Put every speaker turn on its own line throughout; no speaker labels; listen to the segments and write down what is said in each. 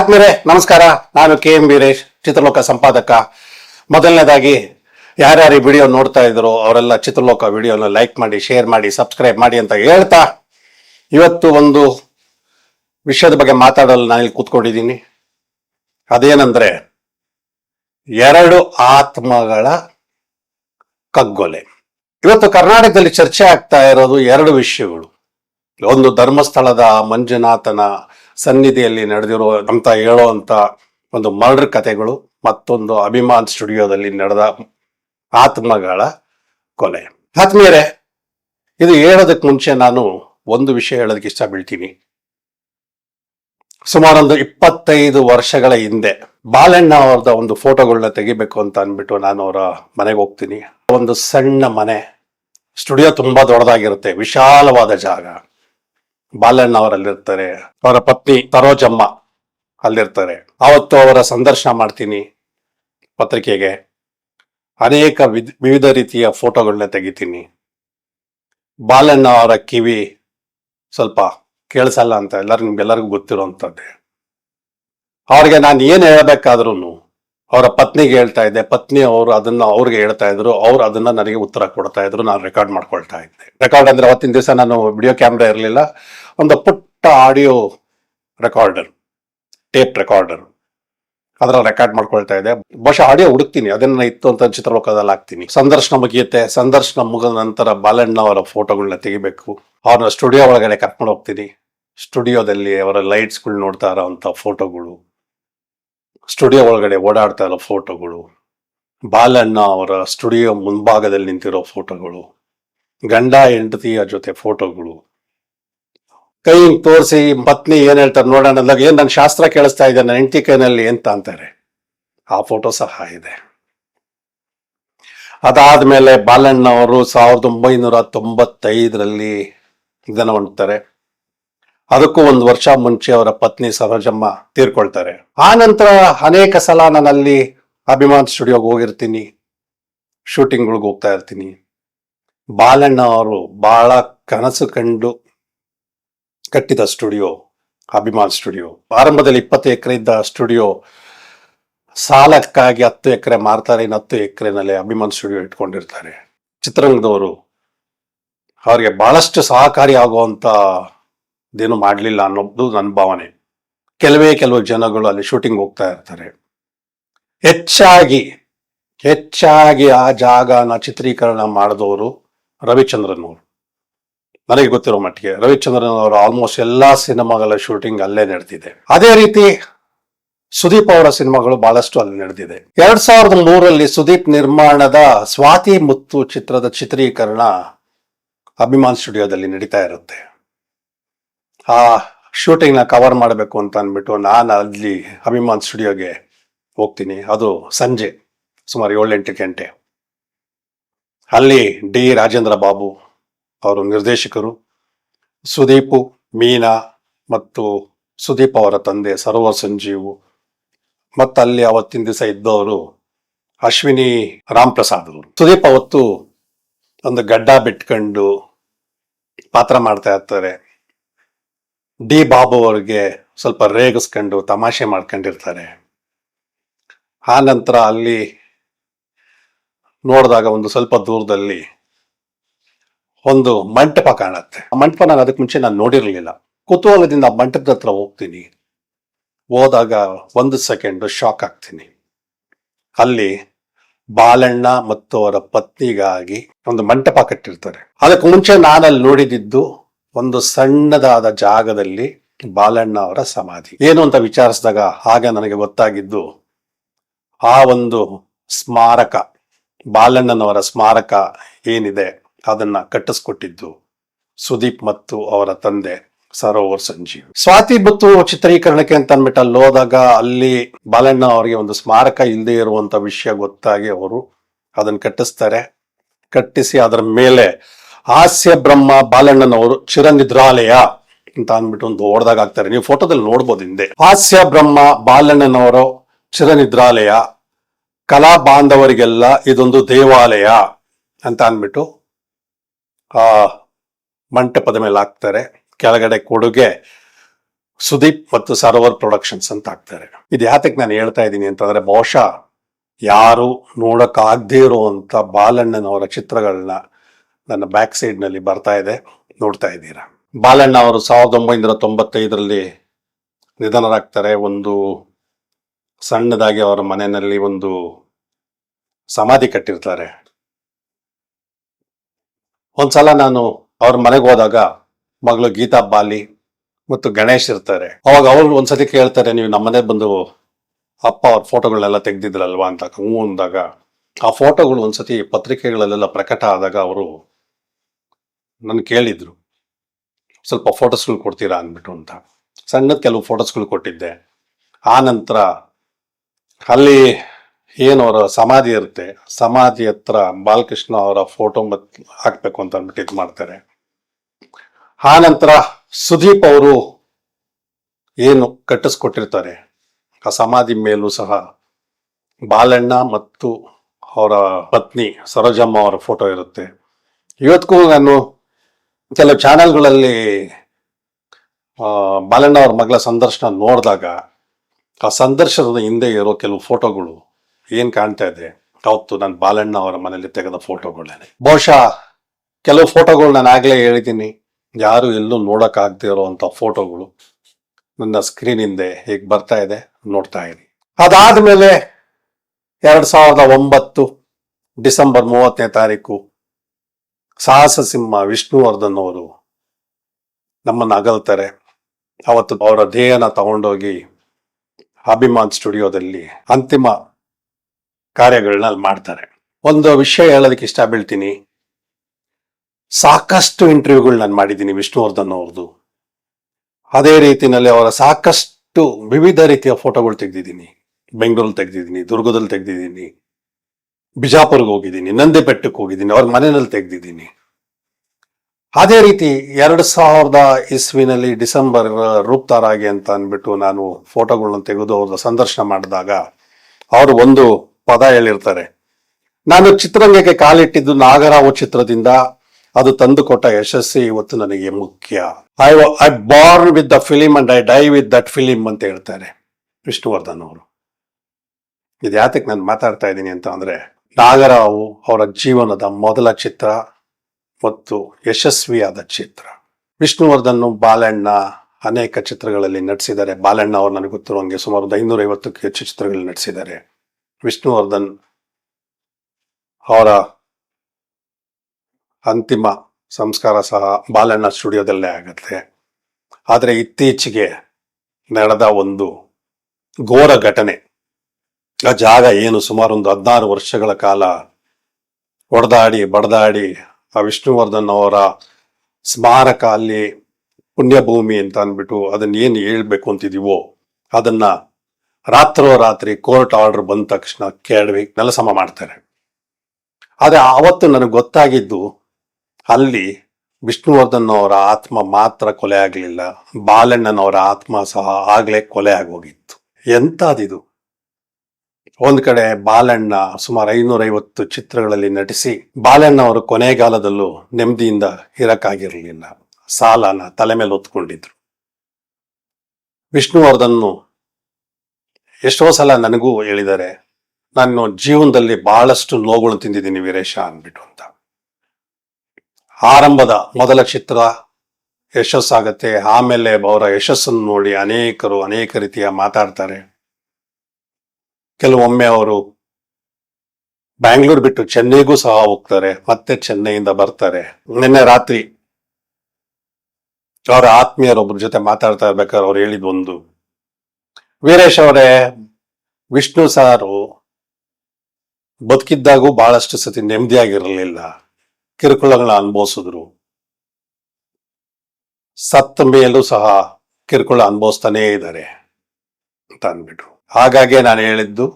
ಆದ್ಮೇಲೆ ನಮಸ್ಕಾರ. ನಾನು ಕೆ ಎಂ ವೀರೇಶ್, ಚಿತ್ರಲೋಕ ಸಂಪಾದಕ. ಮೊದಲನೇದಾಗಿ, ಯಾರ್ಯಾರು ಈ ವಿಡಿಯೋ ನೋಡ್ತಾ ಇದ್ರು ಅವರೆಲ್ಲ ಚಿತ್ರಲೋಕ ವಿಡಿಯೋನ ಲೈಕ್ ಮಾಡಿ, ಶೇರ್ ಮಾಡಿ, ಸಬ್ಸ್ಕ್ರೈಬ್ ಮಾಡಿ ಅಂತ ಹೇಳ್ತಾ ಇವತ್ತು ಒಂದು ವಿಷಯದ ಬಗ್ಗೆ ಮಾತಾಡಲು ನಾನಿಲ್ಲಿ ಕೂತ್ಕೊಂಡಿದ್ದೀನಿ. ಅದೇನಂದ್ರೆ, ಎರಡು ಆತ್ಮಗಳ ಕಗ್ಗೊಲೆ. ಇವತ್ತು ಕರ್ನಾಟಕದಲ್ಲಿ ಚರ್ಚೆ ಆಗ್ತಾ ಇರೋದು ಎರಡು ವಿಷಯಗಳು. ಒಂದು ಧರ್ಮಸ್ಥಳದ ಮಂಜುನಾಥನ ಸನ್ನಿಧಿಯಲ್ಲಿ ನಡೆದಿರೋ ಅಂತ ಹೇಳುವಂತ ಒಂದು ಮರ್ಡರ್ ಕಥೆಗಳು ಮತ್ತೊಂದು ಅಭಿಮಾನ್ ಸ್ಟುಡಿಯೋದಲ್ಲಿ ನಡೆದ ಆತ್ಮಗಳ ಕೊಲೆ. ಆತ್ಮೀಯರೇ, ಇದು ಹೇಳೋದಕ್ಕೆ ಮುಂಚೆ ನಾನು ಒಂದು ವಿಷಯ ಹೇಳೋದಕ್ಕೆ ಇಷ್ಟ ಬೀಳ್ತೀನಿ ಸುಮಾರೊಂದು ಇಪ್ಪತ್ತೈದು ವರ್ಷಗಳ ಹಿಂದೆ ಬಾಲಣ್ಣ ಅವ್ರದ ಒಂದು ಫೋಟೋಗಳನ್ನ ತೆಗಿಬೇಕು ಅಂತ ಅಂದ್ಬಿಟ್ಟು ನಾನು ಅವರ ಮನೆಗೆ ಹೋಗ್ತೀನಿ. ಒಂದು ಸಣ್ಣ ಮನೆ, ಸ್ಟುಡಿಯೋ ತುಂಬಾ ದೊಡ್ಡದಾಗಿರುತ್ತೆ, ವಿಶಾಲವಾದ ಜಾಗ. ಬಾಲಣ್ಣ ಅವರಲ್ಲಿರ್ತಾರೆ, ಅವರ ಪತ್ನಿ ತರೋಜಮ್ಮ ಅಲ್ಲಿರ್ತಾರೆ. ಅವತ್ತು ಅವರ ಸಂದರ್ಶನ ಮಾಡ್ತೀನಿ ಪತ್ರಿಕೆಗೆ. ಅನೇಕ ವಿವಿಧ ರೀತಿಯ ಫೋಟೋಗಳನ್ನ ತೆಗಿತೀನಿ. ಬಾಲಣ್ಣ ಅವರ ಕಿವಿ ಸ್ವಲ್ಪ ಕೇಳಿಸಲ್ಲ ಅಂತ ಎಲ್ಲರಿಗೂ, ನಿಮ್ಗೆಲ್ಲರಿಗೂ ಅವ್ರಿಗೆ ನಾನು ಏನು ಹೇಳ್ಬೇಕಾದ್ರೂ ಅವರ ಪತ್ನಿಗೆ ಹೇಳ್ತಾ ಇದ್ದೆ, ಪತ್ನಿ ಅವರು ಅದನ್ನ ಅವ್ರಿಗೆ ಹೇಳ್ತಾ ಇದ್ರು, ಅವ್ರು ಅದನ್ನ ನನಗೆ ಉತ್ತರ ಕೊಡ್ತಾ ಇದ್ರು, ನಾನು ರೆಕಾರ್ಡ್ ಮಾಡ್ಕೊಳ್ತಾ ಇದ್ದೆ. ರೆಕಾರ್ಡ್ ಅಂದ್ರೆ ಅವತ್ತಿನ ದಿವಸ ನಾನು ವಿಡಿಯೋ ಕ್ಯಾಮ್ರಾ ಇರಲಿಲ್ಲ, ಒಂದು ಪುಟ್ಟ ಆಡಿಯೋ ರೆಕಾರ್ಡರ್ ಟೇಪ್ ರೆಕಾರ್ಡರ್ ಅದರ ರೆಕಾರ್ಡ್ ಮಾಡ್ಕೊಳ್ತಾ ಇದ್ದೆ. ಬಹುಶಃ ಆಡಿಯೋ ಹುಡುಕ್ತೀನಿ, ಅದನ್ನ ಇತ್ತು ಅಂತ ಚಿತ್ರಲೋಕದಲ್ಲಿ ಹಾಕ್ತೀನಿ. ಸಂದರ್ಶನ ಮುಗಿಯುತ್ತೆ, ಸಂದರ್ಶನ ಮುಗಿದ ನಂತರ ಬಾಲಣ್ಣ ಅವರ ಫೋಟೋಗಳನ್ನ ತೆಗಿಬೇಕು. ಅವ್ರನ್ನ ಸ್ಟುಡಿಯೋ ಒಳಗಡೆ ಕರ್ಕೊಂಡು ಹೋಗ್ತೀನಿ. ಸ್ಟುಡಿಯೋದಲ್ಲಿ ಅವರ ಲೈಟ್ಸ್ಗಳು ನೋಡ್ತಾ ಇರೋವಂಥ ಫೋಟೋಗಳು ಸ್ಟುಡಿಯೋ ಒಳಗಡೆ ಓಡಾಡ್ತಾ ಇರೋ ಫೋಟೋಗಳು, ಬಾಲಣ್ಣ ಅವರ ಸ್ಟುಡಿಯೋ ಮುಂಭಾಗದಲ್ಲಿ ನಿಂತಿರೋ ಫೋಟೋಗಳು, ಗಂಡ ಹೆಂಡತಿಯ ಜೊತೆ ಫೋಟೋಗಳು. ಕೈ ತೋರಿಸಿ, ಪತ್ನಿ ಏನ್ ಹೇಳ್ತಾರೆ ನೋಡೋಣ ಅಂದಾಗ ಏನ್ ನನ್ನ ಶಾಸ್ತ್ರ ಕೇಳಿಸ್ತಾ ಇದೆ ನನ್ನ ಹೆಂಡತಿ ಕೈನಲ್ಲಿ ಅಂತ ಅಂತಾರೆ. ಆ ಫೋಟೋ ಸಹ ಇದೆ. ಅದಾದ್ಮೇಲೆ ಬಾಲಣ್ಣ ಅವರು ಸಾವಿರದ ಒಂಬೈನೂರ ತೊಂಬತ್ತೈದರಲ್ಲಿ ಇದನ್ನ ಹೊಂದ್ತಾರೆ. ಅದಕ್ಕೂ ಒಂದು ವರ್ಷ ಮುಂಚೆ ಅವರ ಪತ್ನಿ ಸರೋಜಮ್ಮ ತೀರ್ಕೊಳ್ತಾರೆ. ಆ ನಂತರ ಅನೇಕ ಸಲ ನಾನಲ್ಲಿ ಅಭಿಮಾನ್ ಸ್ಟುಡಿಯೋಗೆ ಹೋಗಿರ್ತೀನಿ, ಶೂಟಿಂಗ್ಗಳಿಗೆ ಹೋಗ್ತಾ ಇರ್ತೀನಿ. ಬಾಲಣ್ಣ ಅವರು ಬಹಳ ಕನಸು ಕಂಡು ಕಟ್ಟಿದ ಸ್ಟುಡಿಯೋ, ಅಭಿಮಾನ್ ಸ್ಟುಡಿಯೋ. ಆರಂಭದಲ್ಲಿ ಇಪ್ಪತ್ತು ಎಕರೆ ಇದ್ದ ಸ್ಟುಡಿಯೋ, ಸಾಲಕ್ಕಾಗಿ ಹತ್ತು ಎಕರೆ ಮಾರ್ತಾರೆ ಇನ್ನು ಹತ್ತು ಎಕರೆನಲ್ಲಿ ಅಭಿಮಾನ್ ಸ್ಟುಡಿಯೋ ಇಟ್ಕೊಂಡಿರ್ತಾರೆ. ಚಿತ್ರರಂಗದವರು, ಅವರಿಗೆ ಬಹಳಷ್ಟು ಸಹಕಾರಿ ಆಗುವಂತ ಇದೇನು ಮಾಡಲಿಲ್ಲ ಅನ್ನೋದು ನನ್ನ ಭಾವನೆ. ಕೆಲವೇ ಕೆಲವು ಜನಗಳು ಅಲ್ಲಿ ಶೂಟಿಂಗ್ ಹೋಗ್ತಾ ಇರ್ತಾರೆ. ಹೆಚ್ಚಾಗಿ ಹೆಚ್ಚಾಗಿ ಆ ಜಾಗನ ಚಿತ್ರೀಕರಣ ಮಾಡಿದವರು ರವಿಚಂದ್ರನ್ ಅವರು ನನಗೆ ಗೊತ್ತಿರೋ ಮಟ್ಟಿಗೆ ರವಿಚಂದ್ರನ್ ಅವರು ಆಲ್ಮೋಸ್ಟ್ ಎಲ್ಲಾ ಸಿನಿಮಾಗಳ ಶೂಟಿಂಗ್ ಅಲ್ಲೇ ನಡೆದಿದೆ. ಅದೇ ರೀತಿ ಸುದೀಪ್ ಅವರ ಸಿನಿಮಾಗಳು ಬಹಳಷ್ಟು ಅಲ್ಲಿ ನಡೆದಿದೆ. ಎರಡ್ ಸಾವಿರದ ಮೂರರಲ್ಲಿ ಸುದೀಪ್ ನಿರ್ಮಾಣದ ಸ್ವಾತಿ ಮುತ್ತು ಚಿತ್ರದ ಚಿತ್ರೀಕರಣ ಅಭಿಮಾನ್ ಸ್ಟುಡಿಯೋದಲ್ಲಿ ನಡೀತಾ ಇರುತ್ತೆ. ಆ ಶೂಟಿಂಗ್ನ ಕವರ್ ಮಾಡಬೇಕು ಅಂತ ಅಂದ್ಬಿಟ್ಟು ನಾನು ಅಲ್ಲಿ ಅಭಿಮಾನ್ ಸ್ಟುಡಿಯೋಗೆ ಹೋಗ್ತೀನಿ. ಅದು ಸಂಜೆ, ಸುಮಾರು ಏಳೆಂಟು ಗಂಟೆ. ಅಲ್ಲಿ ಡಿ ರಾಜೇಂದ್ರ ಬಾಬು ಅವರು ನಿರ್ದೇಶಕರು, ಸುದೀಪು, ಮೀನಾ ಮತ್ತು ಸುದೀಪ್ ಅವರ ತಂದೆ ಸರೋವರ್ ಸಂಜೀವು ಮತ್ತಲ್ಲಿ ಅವತ್ತಿನ ದಿವಸ ಇದ್ದವರು ಅಶ್ವಿನಿ ರಾಮ್ ಪ್ರಸಾದ್ ಅವರು. ಸುದೀಪ್ ಅವತ್ತು ಒಂದು ಗಡ್ಡ ಬಿಟ್ಕೊಂಡು ಪಾತ್ರ ಮಾಡ್ತಾ ಇರ್ತಾರೆ. ಡಿ ಬಾಬು ಅವ್ರಿಗೆ ಸ್ವಲ್ಪ ರೇಗಿಸ್ಕೊಂಡು ತಮಾಷೆ ಮಾಡ್ಕೊಂಡಿರ್ತಾರೆ. ಆ ನಂತರ ಅಲ್ಲಿ ನೋಡಿದಾಗ ಒಂದು ಸ್ವಲ್ಪ ದೂರದಲ್ಲಿ ಒಂದು ಮಂಟಪ ಕಾಣುತ್ತೆ. ಆ ಮಂಟಪ ನಾನು ಅದಕ್ಕೆ ಮುಂಚೆ ನಾನು ನೋಡಿರಲಿಲ್ಲ. ಕುತೂಹಲದಿಂದ ಆ ಮಂಟಪದ ಹತ್ರ ಹೋಗ್ತೀನಿ. ಹೋದಾಗ ಒಂದು ಸೆಕೆಂಡು ಶಾಕ್ ಆಗ್ತೀನಿ. ಅಲ್ಲಿ ಬಾಲಣ್ಣ ಮತ್ತು ಅವರ ಪತ್ನಿಗಾಗಿ ಒಂದು ಮಂಟಪ ಕಟ್ಟಿರ್ತಾರೆ. ಅದಕ್ಕೆ ಮುಂಚೆ ನಾನಲ್ಲಿ ನೋಡಿದಿದ್ದು ಒಂದು ಸಣ್ಣದಾದ ಜಾಗದಲ್ಲಿ ಬಾಲಣ್ಣ ಅವರ ಸಮಾಧಿ. ಏನು ಅಂತ ವಿಚಾರಿಸಿದಾಗ ಹಾಗೆ ನನಗೆ ಗೊತ್ತಾಗಿದ್ದು, ಆ ಒಂದು ಸ್ಮಾರಕ, ಬಾಲಣ್ಣನವರ ಸ್ಮಾರಕ ಏನಿದೆ ಅದನ್ನ ಕಟ್ಟಿಸ್ಕೊಟ್ಟಿದ್ದು ಸುದೀಪ್ ಮತ್ತು ಅವರ ತಂದೆ ಸರೋವರ್ ಸಂಜೀವ್. ಸ್ವಾತಿ ಬುತ್ತು ಚಿತ್ರೀಕರಣಕ್ಕೆ ಅಂತ ಅಂದ್ಬಿಟ್ಟು ಅಲ್ಲಿ ಹೋದಾಗ ಅಲ್ಲಿ ಬಾಲಣ್ಣ ಅವರಿಗೆ ಒಂದು ಸ್ಮಾರಕ ಇಲ್ಲದೆ ಇರುವಂತ ವಿಷಯ ಗೊತ್ತಾಗಿ ಅವರು ಅದನ್ನ ಕಟ್ಟಿಸ್ತಾರೆ. ಕಟ್ಟಿಸಿ ಅದರ ಮೇಲೆ ಹಾಸ್ಯ ಬ್ರಹ್ಮ ಬಾಲಣ್ಣನವರು ಚಿರನಿದ್ರಾಲಯ ಅಂತ ಅಂದ್ಬಿಟ್ಟು ಒಂದು ದೊಡ್ಡದಾಗ ಆಗ್ತಾರೆ ನೀವು ಫೋಟೋದಲ್ಲಿ ನೋಡ್ಬೋದು ಹಿಂದೆ. ಹಾಸ್ಯ ಬ್ರಹ್ಮ ಬಾಲಣ್ಣನವರು ಚಿರನಿದ್ರಾಲಯ, ಕಲಾ ಬಾಂಧವರಿಗೆಲ್ಲ ಇದೊಂದು ದೇವಾಲಯ ಅಂತ ಅಂದ್ಬಿಟ್ಟು, ಆ, ಮಂಟಪದ ಮೇಲೆ ಹಾಕ್ತಾರೆ. ಕೆಳಗಡೆ ಕೊಡುಗೆ ಸುದೀಪ್ ಮತ್ತು ಸರೋವರ್ ಪ್ರೊಡಕ್ಷನ್ಸ್ ಅಂತ ಹಾಕ್ತಾರೆ. ಇದು ಯಾತಕ್ಕೆ ನಾನು ಹೇಳ್ತಾ ಇದ್ದೀನಿ ಅಂತಂದ್ರೆ ಬಹುಶಃ ಯಾರು ನೋಡಕ್ಕಾಗದೇ ಇರುವಂತ ಬಾಲಣ್ಣನವರ ಚಿತ್ರಗಳನ್ನ ನನ್ನ ಬ್ಯಾಕ್ ಸೈಡ್ನಲ್ಲಿ ಬರ್ತಾ ಇದೆ. ನೋಡ್ತಾ ಇದ್ದೀರಾ? ಬಾಲಣ್ಣ ಅವರು ಸಾವಿರದ ಒಂಬೈನೂರ ತೊಂಬತ್ತೈದರಲ್ಲಿ ನಿಧನರಾಗ್ತಾರೆ. ಒಂದು ಸಣ್ಣದಾಗಿ ಅವರ ಮನೆಯಲ್ಲಿ ಒಂದು ಸಮಾಧಿ ಕಟ್ಟಿರ್ತಾರೆ. ಒಂದ್ಸಲ ನಾನು ಅವ್ರ ಮನೆಗೆ ಹೋದಾಗ ಮಗಳು ಗೀತಾ ಬಾಲಿ ಮತ್ತು ಗಣೇಶ್ ಇರ್ತಾರೆ. ಅವಾಗ ಅವ್ರು ಒಂದ್ಸತಿ ಕೇಳ್ತಾರೆ, ನೀವು ನಮ್ಮನೆ ಬಂದು ಅಪ್ಪ ಅವ್ರ ಫೋಟೋಗಳೆಲ್ಲ ತೆಗ್ದಿದ್ರಲ್ವಾ? ಅಂತ. ಹ್ಞೂ ಅಂದಾಗ ಆ ಫೋಟೋಗಳು ಒಂದ್ಸತಿ ಪತ್ರಿಕೆಗಳಲ್ಲೆಲ್ಲ ಪ್ರಕಟ ಆದಾಗ ಅವರು ನನ್ ಕೇಳಿದ್ರು, ಸ್ವಲ್ಪ ಫೋಟೋಸ್ಗಳು ಕೊಡ್ತೀರಾ? ಅಂದ್ಬಿಟ್ಟು ಅಂತ. ಸಣ್ಣದ ಕೆಲವು ಫೋಟೋಸ್ಗಳು ಕೊಟ್ಟಿದ್ದೆ. ಆ ನಂತರ ಅಲ್ಲಿ ಏನು ಅವರ ಸಮಾಧಿ ಇರುತ್ತೆ, ಸಮಾಧಿ ಹತ್ರ ಬಾಲಕೃಷ್ಣ ಅವರ ಫೋಟೋ ಮತ್ ಹಾಕ್ಬೇಕು ಅಂತ ಅಂದ್ಬಿಟ್ಟು ಇದು ಮಾಡ್ತಾರೆ. ಆ ನಂತರ ಸುದೀಪ್ ಅವರು ಏನು ಕಟ್ಟಿಸ್ಕೊಟ್ಟಿರ್ತಾರೆ. ಆ ಸಮಾಧಿ ಮೇಲೂ ಸಹ ಬಾಲಣ್ಣ ಮತ್ತು ಅವರ ಪತ್ನಿ ಸರೋಜಮ್ಮ ಅವರ ಫೋಟೋ ಇರುತ್ತೆ. ಇವತ್ತಿಗೂ ನಾನು ಕೆಲವು ಚಾನೆಲ್ಗಳಲ್ಲಿ ಬಾಲಣ್ಣ ಅವ್ರ ಮಗಳ ಸಂದರ್ಶನ ನೋಡಿದಾಗ ಆ ಸಂದರ್ಶನದ ಹಿಂದೆ ಇರೋ ಕೆಲವು ಫೋಟೋಗಳು ಏನು ಕಾಣ್ತಾ ಇದೆ? ಅವತ್ತು ನಾನು ಬಾಲಣ್ಣ ಅವರ ಮನೆಯಲ್ಲಿ ತೆಗೆದ ಫೋಟೋಗಳೇನೆ ಬಹುಶಃ ಕೆಲವು ಫೋಟೋಗಳು ನಾನು ಆಗಲೇ ಹೇಳಿದ್ದೀನಿ. ಯಾರು ಎಲ್ಲೂ ನೋಡಕ್ ಇರೋವಂಥ ಫೋಟೋಗಳು ನನ್ನ ಸ್ಕ್ರೀನ್ ಹಿಂದೆ ಹೇಗೆ ಬರ್ತಾ ಇದೆ ನೋಡ್ತಾ ಇರಿ. ಅದಾದ್ಮೇಲೆ ಎರಡು ಸಾವಿರದ ಒಂಬತ್ತು ಡಿಸೆಂಬರ್ ಮೂವತ್ತನೇ ತಾರೀಕು ಸಾಹಸ ಸಿಂಹ ವಿಷ್ಣುವರ್ಧನ್ ಅವರು ನಮ್ಮನ್ನ ಅಗಲ್ತಾರೆ. ಅವತ್ತು ಅವರ ಧ್ಯೇಯನ ತಗೊಂಡೋಗಿ ಅಭಿಮಾನ್ ಸ್ಟುಡಿಯೋದಲ್ಲಿ ಅಂತಿಮ ಕಾರ್ಯಗಳನ್ನ ಅಲ್ಲಿ ಮಾಡ್ತಾರೆ. ಒಂದು ವಿಷಯ ಹೇಳೋದಕ್ಕೆ ಇಷ್ಟ ಬೀಳ್ತೀನಿ ಸಾಕಷ್ಟು ಇಂಟರ್ವ್ಯೂಗಳು ನಾನು ಮಾಡಿದ್ದೀನಿ ವಿಷ್ಣುವರ್ಧನ್ ಅವ್ರದ್ದು ಅದೇ ರೀತಿಯಲ್ಲಿ ಅವರ ಸಾಕಷ್ಟು ವಿವಿಧ ರೀತಿಯ ಫೋಟೋಗಳು ತೆಗೆದಿದ್ದೀನಿ. ಬೆಂಗಳೂರಲ್ಲಿ ತೆಗೆದಿದ್ದೀನಿ, ದುರ್ಗದಲ್ಲಿ ತೆಗೆದಿದ್ದೀನಿ. ಬಿಜಾಪುರ್ಗೆ ಹೋಗಿದ್ದೀನಿ ನಂದಿ ಬೆಟ್ಟಕ್ಕೆ ಹೋಗಿದ್ದೀನಿ, ಅವ್ರ ಮನೆಯಲ್ಲಿ ತೆಗೆದಿದ್ದೀನಿ. ಅದೇ ರೀತಿ ಎರಡು ಸಾವಿರದ ಇಸ್ವಿನಲ್ಲಿ ಡಿಸೆಂಬರ್ ರೂಪ್ತಾರಾಗಿ ಅಂತ ಅಂದ್ಬಿಟ್ಟು ನಾನು ಫೋಟೋಗಳನ್ನ ತೆಗೆದು ಅವ್ರ ಸಂದರ್ಶನ ಮಾಡಿದಾಗ ಅವರು ಒಂದು ಪದ ಹೇಳಿರ್ತಾರೆ. ನಾನು ಚಿತ್ರರಂಗಕ್ಕೆ ಕಾಲಿಟ್ಟಿದ್ದು ನಾಗರಾವು ಚಿತ್ರದಿಂದ, ಅದು ತಂದು ಕೊಟ್ಟ ಯಶಸ್ಸು ಇವತ್ತು ನನಗೆ ಮುಖ್ಯ. I I born with the film and I die with that film ಅಂತ ಹೇಳ್ತಾರೆ ವಿಷ್ಣುವರ್ಧನ್ ಅವರು. ಇದು ಯಾತಕ್ಕೆ ನಾನು ಮಾತಾಡ್ತಾ ಇದ್ದೀನಿ ಅಂತ ಅಂದ್ರೆ ನಾಗರಾವು ಅವರ ಜೀವನದ ಮೊದಲ ಚಿತ್ರ ಮತ್ತು ಯಶಸ್ವಿಯಾದ ಚಿತ್ರ. ವಿಷ್ಣುವರ್ಧನ್ ಬಾಲಣ್ಣ ಅನೇಕ ಚಿತ್ರಗಳಲ್ಲಿ ನಟಿಸಿದ್ದಾರೆ. ಬಾಲಣ್ಣ ಅವರು ನನಗೆ ಗೊತ್ತಿರುವಂಗೆ ಸುಮಾರು ಒಂದು ಐನೂರ ಹೆಚ್ಚು ಚಿತ್ರಗಳಲ್ಲಿ ನಟಿಸಿದ್ದಾರೆ. ವಿಷ್ಣುವರ್ಧನ್ ಅವರ ಅಂತಿಮ ಸಂಸ್ಕಾರ ಸಹ ಬಾಲಣ್ಣ ಸ್ಟುಡಿಯೋದಲ್ಲೇ ಆಗುತ್ತೆ. ಆದರೆ ಇತ್ತೀಚೆಗೆ ನಡೆದ ಒಂದು ಘೋರ ಘಟನೆ ಆ ಜಾಗ ಏನು ಸುಮಾರು ಒಂದು ಹದಿನಾರು ವರ್ಷಗಳ ಕಾಲ ಹೊಡೆದಾಡಿ ಬಡದಾಡಿ ಆ ವಿಷ್ಣುವರ್ಧನ್ ಅವರ ಸ್ಮಾರಕ ಅಲ್ಲಿ ಪುಣ್ಯಭೂಮಿ ಅಂತ ಅಂದ್ಬಿಟ್ಟು ಅದನ್ನ ಏನು ಹೇಳ್ಬೇಕು ಅಂತಿದೀವೋ ಅದನ್ನ ರಾತ್ರೋರಾತ್ರಿ ಕೋರ್ಟ್ ಆರ್ಡರ್ ಬಂದ ತಕ್ಷಣ ಕೆಡವಿ ನೆಲಸಮ ಮಾಡ್ತಾರೆ. ಆದರೆ ಆವತ್ತು ನನಗೆ ಗೊತ್ತಾಗಿದ್ದು ಅಲ್ಲಿ ವಿಷ್ಣುವರ್ಧನ್ ಅವರ ಆತ್ಮ ಮಾತ್ರ ಕೊಲೆ ಆಗಲಿಲ್ಲ, ಬಾಲಣ್ಣನವರ ಆತ್ಮ ಸಹ ಆಗಲೇ ಕೊಲೆ ಆಗೋಗಿತ್ತು. ಎಂತದಿದು ಒಂದ್ ಕಡೆ ಬಾಲಣ್ಣ ಸುಮಾರು ಐನೂರ ಐವತ್ತು ಚಿತ್ರಗಳಲ್ಲಿ ನಟಿಸಿ, ಬಾಲಣ್ಣ ಅವರು ಕೊನೆಗಾಲದಲ್ಲೂ ನೆಮ್ಮದಿಯಿಂದ ಇರಕ್ಕಾಗಿರಲಿಲ್ಲ ಸಾಲನ ತಲೆ ಮೇಲೆ ಹೊತ್ಕೊಂಡಿದ್ರು. ವಿಷ್ಣುವರ್ಧನ್ ಎಷ್ಟೋ ಸಲ ನನಗೂ ಹೇಳಿದರೆ ನಾನು ಜೀವನದಲ್ಲಿ ಬಹಳಷ್ಟು ನೋವುಗಳು ತಿಂದಿದ್ದೀನಿ ವೀರೇಶ ಅಂದ್ಬಿಟ್ಟು ಅಂತ. ಆರಂಭದ ಮೊದಲ ಚಿತ್ರ ಯಶಸ್ಸಾಗತ್ತೆ, ಆಮೇಲೆ ಅವರ ಯಶಸ್ಸನ್ನು ನೋಡಿ ಅನೇಕರು ಅನೇಕ ರೀತಿಯ ಮಾತಾಡ್ತಾರೆ. ಕೆಲವೊಮ್ಮೆ ಅವರು ಬ್ಯಾಂಗ್ಳೂರ್ ಬಿಟ್ಟು ಚೆನ್ನೈಗೂ ಸಹ ಹೋಗ್ತಾರೆ, ಮತ್ತೆ ಚೆನ್ನೈಯಿಂದ ಬರ್ತಾರೆ. ನಿನ್ನೆ ರಾತ್ರಿ ಅವರ ಆತ್ಮೀಯರೊಬ್ಬರ ಜೊತೆ ಮಾತಾಡ್ತಾ ಇರ್ಬೇಕಾದ್ರೆ ಅವ್ರು ಹೇಳಿದ್ ಒಂದು. ವೀರೇಶ್ ಅವರೇ, ವಿಷ್ಣು ಸಾರು ಬದುಕಿದ್ದಾಗೂ ಬಹಳಷ್ಟು ಸತಿ ನೆಮ್ಮದಿಯಾಗಿರಲಿಲ್ಲ. ಕಿರುಕುಳಗಳನ್ನ ಅನುಭವಿಸಿದ್ರು. ಸತ್ತ ಮೇಲೂ ಸಹ ಕಿರುಕುಳ ಅನುಭವಿಸ್ತಾನೇ ಇದ್ದಾರೆ ಅಂತ ಅಂದ್ಬಿಟ್ಟು ಹಾಗಾಗಿ ನಾನು ಹೇಳಿದ್ದು,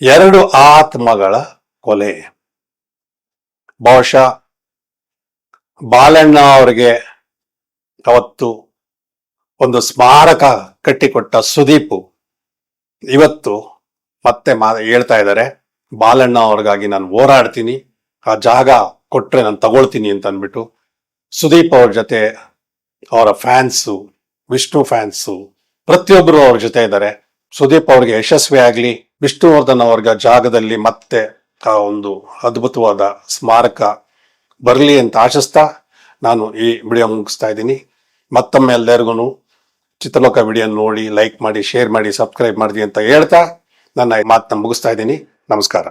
ಎರಡು ಆತ್ಮಗಳ ಕೊಲೆ. ಬಹುಶಃ ಬಾಲಣ್ಣ ಅವರಿಗೆ ಅವತ್ತು ಒಂದು ಸ್ಮಾರಕ ಕಟ್ಟಿಕೊಟ್ಟ ಸುದೀಪು ಇವತ್ತು ಮತ್ತೆ ಮಾ, ಹೇಳ್ತಾ ಇದ್ದಾರೆ, ಬಾಲಣ್ಣ ಅವ್ರಿಗಾಗಿ ನಾನು ಹೋರಾಡ್ತೀನಿ, ಆ ಜಾಗ ಕೊಟ್ರೆ ನಾನು ತಗೊಳ್ತೀನಿ ಅಂತ ಅಂದ್ಬಿಟ್ಟು ಸುದೀಪ್ ಅವ್ರ ಜೊತೆ ಅವರ ಫ್ಯಾನ್ಸು, ವಿಷ್ಣು ಫ್ಯಾನ್ಸು ಪ್ರತಿಯೊಬ್ಬರು ಅವ್ರ ಜೊತೆ ಇದ್ದಾರೆ. ಸುದೀಪ್ ಅವ್ರಿಗೆ ಯಶಸ್ವಿ ಆಗಲಿ, ವಿಷ್ಣುವರ್ಧನ್ ಅವ್ರಿಗೆ ಜಾಗದಲ್ಲಿ ಮತ್ತೆ ಆ ಒಂದು ಅದ್ಭುತವಾದ ಸ್ಮಾರಕ ಬರಲಿ ಅಂತ ಆಶಿಸ್ತಾ ನಾನು ಈ ವಿಡಿಯೋ ಮುಗಿಸ್ತಾ ಇದ್ದೀನಿ. ಮತ್ತೊಮ್ಮೆ ಎಲ್ಲರಿಗೂ ಚಿತ್ರಲೋಕ ವಿಡಿಯೋ ನೋಡಿ, ಲೈಕ್ ಮಾಡಿ, ಶೇರ್ ಮಾಡಿ, ಸಬ್ಸ್ಕ್ರೈಬ್ ಮಾಡಿ ಅಂತ ಹೇಳ್ತಾ ನನ್ನ ಮಾತನ್ನ ಮುಗಿಸ್ತಾ ಇದ್ದೀನಿ. ನಮಸ್ಕಾರ.